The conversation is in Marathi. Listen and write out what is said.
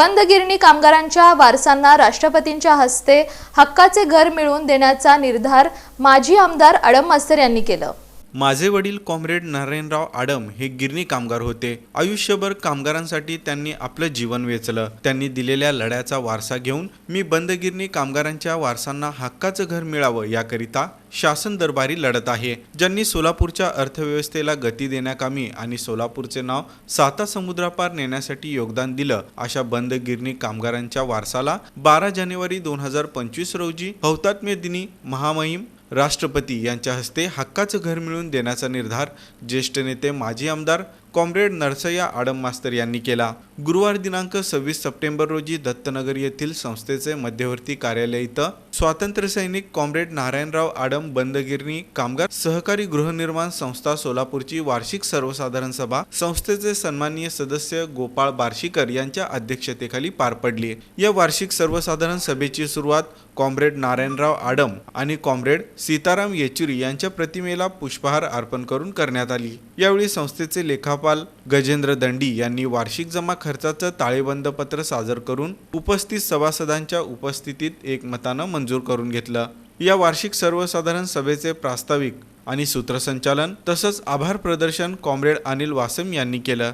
बंद गिरणी कामगारांच्या वारसांना राष्ट्रपतींच्या हस्ते हक्काचे घर मिळवून देण्याचा निर्धार माजी आमदार अडम मास्तर यांनी केलं. माझे वडील कॉम्रेड नारायणराव आडम हे गिरणी कामगार होते. आयुष्यभर कामगारांसाठी त्यांनी आपलं जीवन वेचलं. त्यांनी दिलेल्या लढ्याचा वारसा घेऊन मी बंद गिरणी कामगारांच्या वारसांना हक्काचं घर मिळावं याकरिता शासन दरबारी लढत आहे. ज्यांनी सोलापूरच्या अर्थव्यवस्थेला गती देण्याकामी आणि सोलापूरचे नाव साता समुद्रापार नेण्यासाठी योगदान दिलं अशा बंद गिरणी कामगारांच्या वारसाला बारा जानेवारी दोन हजार पंचवीस रोजी हौतात्म्य दिनी महामहिम राष्ट्रपती यांच्या हस्ते हक्काचं घर मिळवून देण्याचा निर्धार ज्येष्ठ नेते माजी आमदार कॉम्रेड नरसय्या आडम मास्तर यांनी केला. गुरुवार दिनांक सव्वीस सप्टेंबर रोजी दत्तनगर येथील संस्थेचे मध्यवर्ती कार्यालय इथं स्वातंत्र्य सैनिक कॉम्रेड नारायणराव आडम बंदगिरणी कामगार सहकारी गृहनिर्माण संस्था सोलापूरची वार्षिक सर्वसाधारण सभा संस्थेचे सन्माननीय सदस्य गोपाळ बार्शीकर यांच्या अध्यक्षतेखाली पार पडली. या वार्षिक सर्वसाधारण सभेची सुरुवात कॉम्रेड नारायणराव आडम आणि कॉम्रेड सीताराम येचुरी यांच्या प्रतिमेला पुष्पहार अर्पण करून करण्यात आली. यावेळी संस्थेचे लेखापाल गजेंद्र दंडी यांनी वार्षिक जमा खर्चाचं ताळेबंद पत्र सादर करून उपस्थित सभासदांच्या उपस्थितीत एकमतानं मंजूर करून घेतलं. या वार्षिक सर्वसाधारण सभेचे प्रास्ताविक आणि सूत्रसंचालन तसंच आभार प्रदर्शन कॉम्रेड अनिल वासम यांनी केलं.